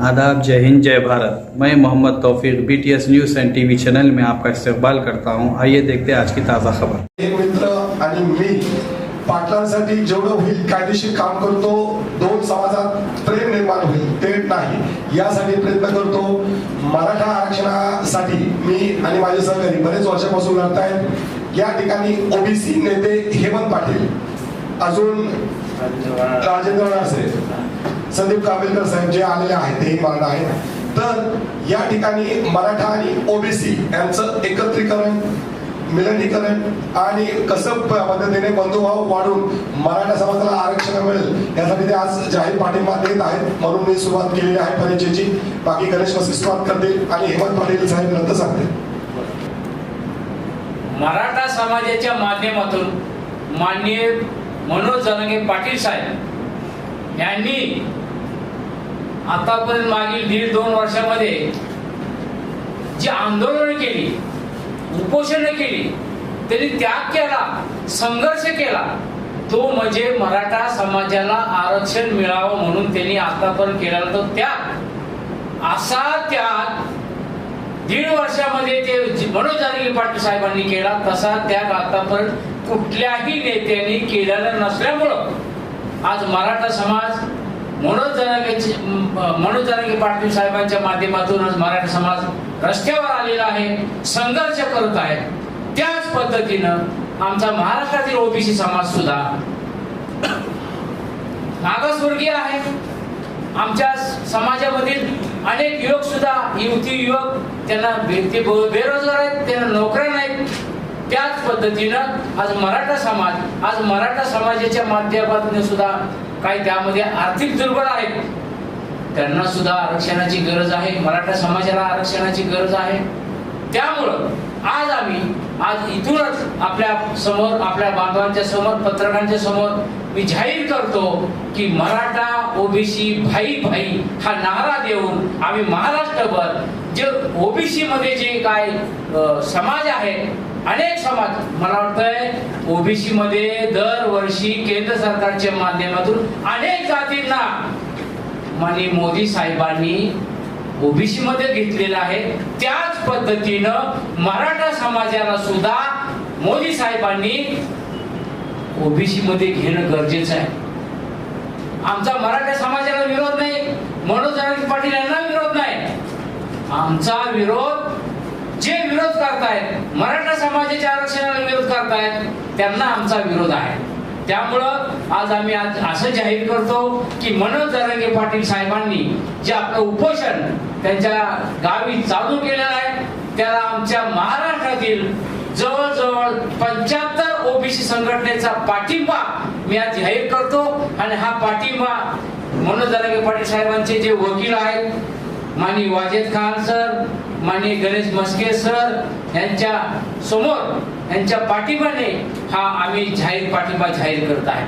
आदाब जय हिंद जय भारत। मैं Mohammad Taufiq BTS news and TV channel में आपका इस्तेकबाल करता हूँ। आइए देखते हैं आज की ताज़ा खबर। एक मित्र आणि मी पाटलांसाठी जेवढं होईल कायदेशीर काम करतो दोन समाजात प्रेम निर्माण होईल ते नाही. यासाठी प्रयत्न करतो. मराठा आरक्षणासाठी मी आणि माझे सहकारी बरेच वर्षापासून लढत आहेत या ठिकाणी ओबीसी नेते हेमंत पाटील अजून राजेंद्र असेल संदीप कांबेलकर साहेब जे आलेले आहेत तेही मराठा आहेत. तर या ठिकाणी मराठा आणि ओबीसी यांचं एकत्रीकरण मिलनीकरण आणि कसं पद्धतीने बंधुभाव वाढून मराठा समाजाला आरक्षण मिळेल यासाठी ते आज जाहीर पाठिंबा देत आहेत. म्हणून मी सुरुवात केलेली आहे परिचयाची बाकी गणेश वसिष्ठ सुरुवात करतील आणि हेमंत पाटील साहेब नंतर सांगतील. मराठा समाजाच्या माध्यमातून माननीय मनोज जरांगे पाटील साहेब यांनी आतापर्यंत मागील दीड दोन वर्षामध्ये जी आंदोलनं केली उपोषण केली त्यांनी त्याग केला संघर्ष केला तो म्हणजे मराठा समाजाला आरक्षण मिळावं म्हणून त्यांनी आतापर्यंत केला तो त्याग. असा त्याग दीड वर्षामध्ये ते मनोज जारंगे पाटील साहेबांनी केला तसा त्याग आतापर्यंत कुठल्याही नेत्यांनी केलेला नसल्यामुळं आज मराठा समाज मनोज जरांगे मनोज जरांगे पाटील साहेबांच्या माध्यमातून आज मराठा समाज रस्त्यावर आलेला आहे संघर्ष करत आहे. त्याच पद्धतीनं आमचा महाराष्ट्रातील ओबीसी समाज सुद्धा मागासवर्गीय आहे. आमच्या समाजामधील अनेक युवक सुद्धा युवती युवक त्यांना बे- बेरोजगार आहेत त्यांना नोकऱ्या नाहीत. त्याच पद्धतीनं आज मराठा समाज आज मराठा समाजाच्या माध्यमातून सुद्धा काही त्यामध्ये आर्थिक दुर्बल आहेत त्यांना सुद्धा आरक्षणाची गरज आहे मराठा समाजाला आरक्षणाची गरज आहे. त्यामुळं आज आम्ही आज इथूनच आपल्यासमोर आपल्या बांधवांच्या समोर पत्रकारांच्या समोर मी जाहीर करतो की मराठा ओबीसी भाई भाई हा नारा देऊन आम्ही महाराष्ट्रभर जे ओबीसी मध्ये जे काय समाज आहे अनेक समाज मला वाटतंय ओबीसी मध्ये दरवर्षी केंद्र सरकारच्या माध्यमातून अनेक जातींना माननीय मोदी साहेबांनी ओबीसी मध्ये घेतलेलं आहे. त्याच पद्धतीनं मराठा समाजाला सुद्धा मोदी साहेबांनी ओबीसी मध्ये घेणं गरजेचं आहे. आमचा मराठा समाजाला विरोध नाही. मनोज पाटील यांना आमचा विरोध जे विरोध करतायत मराठा समाजाच्या आरक्षणाला विरोध करतायत त्यांना आमचा विरोध आहे. त्यामुळं आज आम्ही आज असं जाहीर करतो की मनोज दरंगे पाटील साहेबांनी जे आपलं उपोषण त्यांच्या गावी चालू केलेलं आहे त्याला आमच्या महाराष्ट्रातील जवळजवळ पंच्याहत्तर ओबीसी संघटनेचा पाठिंबा मी आज जाहीर करतो. आणि हा पाठिंबा मनोज दरंगे पाटील साहेबांचे जे वकील आहेत माननीय वाजेद खान सर माननीय गणेश मस्के सर यांच्या समोर यांच्या पाठिंबाने हा आम्ही जाहीर पाठिंबा जाहीर करत आहे.